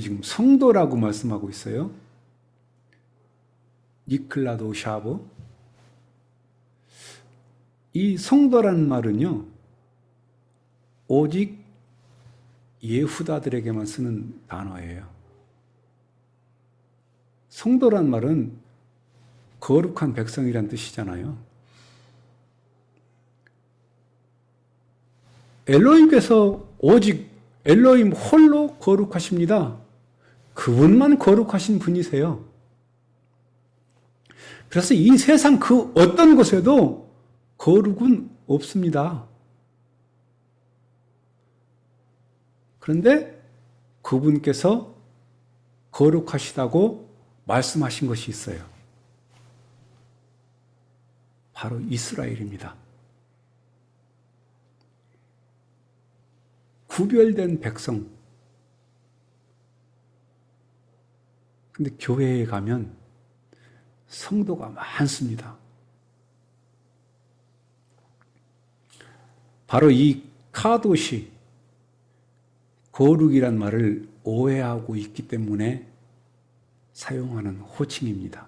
지금 성도라고 말씀하고 있어요. 니클라도 샤브. 이 성도라는 말은요, 오직 예후다들에게만 쓰는 단어예요. 성도란 말은 거룩한 백성이란 뜻이잖아요. 엘로힘께서 오직 엘로힘 홀로 거룩하십니다. 그분만 거룩하신 분이세요. 그래서 이 세상 그 어떤 곳에도 거룩은 없습니다. 그런데 그분께서 거룩하시다고 말씀하신 것이 있어요. 바로 이스라엘입니다. 구별된 백성. 근데 교회에 가면 성도가 많습니다. 바로 이 카도시, 거룩이란 말을 오해하고 있기 때문에 사용하는 호칭입니다.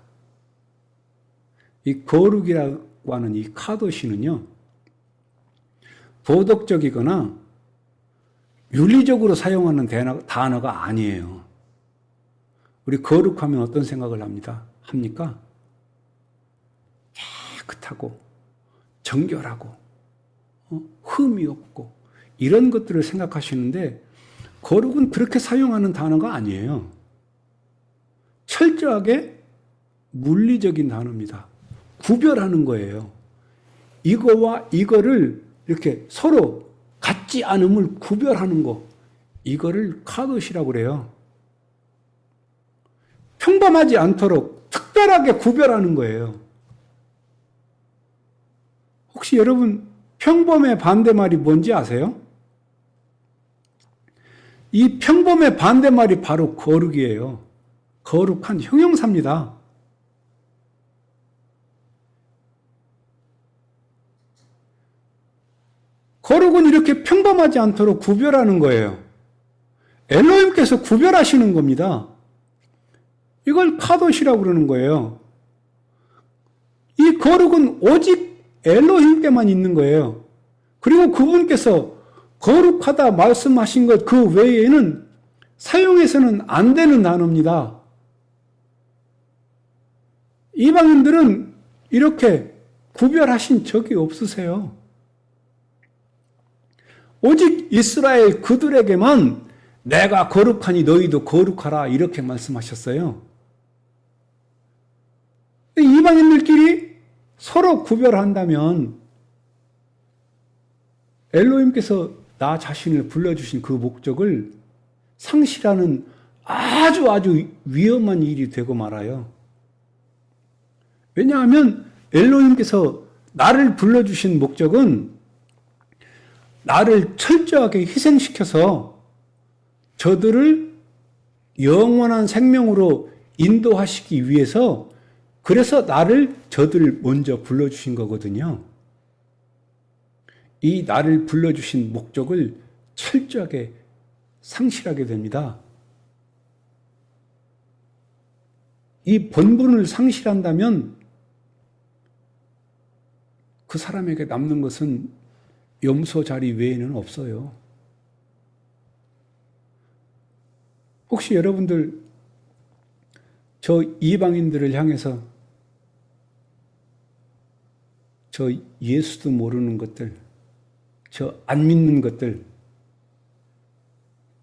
이 거룩이라고 하는 이 카도시는요, 도덕적이거나 윤리적으로 사용하는 단어가 아니에요. 우리 거룩하면 어떤 생각을 합니다? 합니까? 깨끗하고 정결하고 어? 흠이 없고 이런 것들을 생각하시는데 거룩은 그렇게 사용하는 단어가 아니에요. 철저하게 물리적인 단어입니다. 구별하는 거예요. 이거와 이거를 이렇게 서로 같지 않음을 구별하는 거. 이거를 카도시라고 그래요. 평범하지 않도록 특별하게 구별하는 거예요. 혹시 여러분 평범의 반대말이 뭔지 아세요? 이 평범의 반대말이 바로 거룩이에요. 거룩한 형용사입니다. 거룩은 이렇게 평범하지 않도록 구별하는 거예요. 엘로힘께서 구별하시는 겁니다. 이걸 카도시라고 그러는 거예요. 이 거룩은 오직 엘로힘께만 있는 거예요. 그리고 그분께서 거룩하다 말씀하신 것 그 외에는 사용해서는 안 되는 단어입니다. 이방인들은 이렇게 구별하신 적이 없으세요. 오직 이스라엘 그들에게만 내가 거룩하니 너희도 거룩하라 이렇게 말씀하셨어요. 이방인들끼리 서로 구별한다면 엘로힘께서 나 자신을 불러주신 그 목적을 상실하는 아주 아주 위험한 일이 되고 말아요. 왜냐하면 엘로힘께서 나를 불러주신 목적은 나를 철저하게 희생시켜서 저들을 영원한 생명으로 인도하시기 위해서 그래서 나를 저들을 먼저 불러주신 거거든요. 이 나를 불러주신 목적을 철저하게 상실하게 됩니다. 이 본분을 상실한다면 그 사람에게 남는 것은 염소 자리 외에는 없어요. 혹시 여러분들 저 이방인들을 향해서 저 예수도 모르는 것들, 저 안 믿는 것들,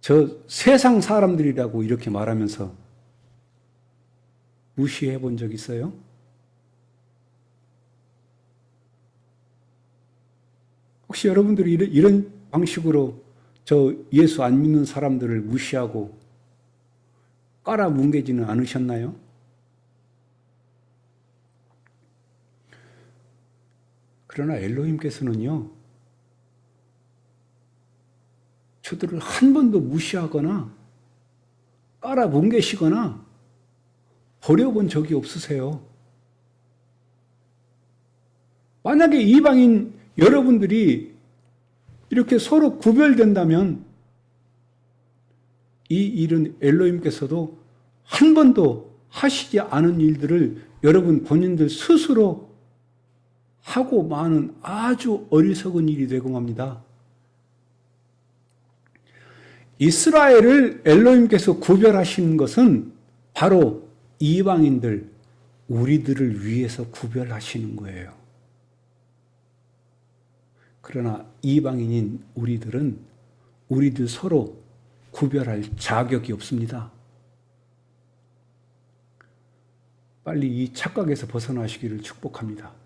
저 세상 사람들이라고 이렇게 말하면서 무시해 본 적 있어요? 혹시 여러분들이 이런, 방식으로 저 예수 안 믿는 사람들을 무시하고 깔아 뭉개지는 않으셨나요? 그러나 엘로힘께서는요, 저들을 한 번도 무시하거나 깔아뭉개시거나 버려본 적이 없으세요. 만약에 이방인 여러분들이 이렇게 서로 구별된다면 이 일은 엘로힘께서도 한 번도 하시지 않은 일들을 여러분 본인들 스스로 하고 많은 아주 어리석은 일이 되고 맙니다. 이스라엘을 엘로힘께서 구별하시는 것은 바로 이방인들, 우리들을 위해서 구별하시는 거예요. 그러나 이방인인 우리들은 우리들 서로 구별할 자격이 없습니다. 빨리 이 착각에서 벗어나시기를 축복합니다.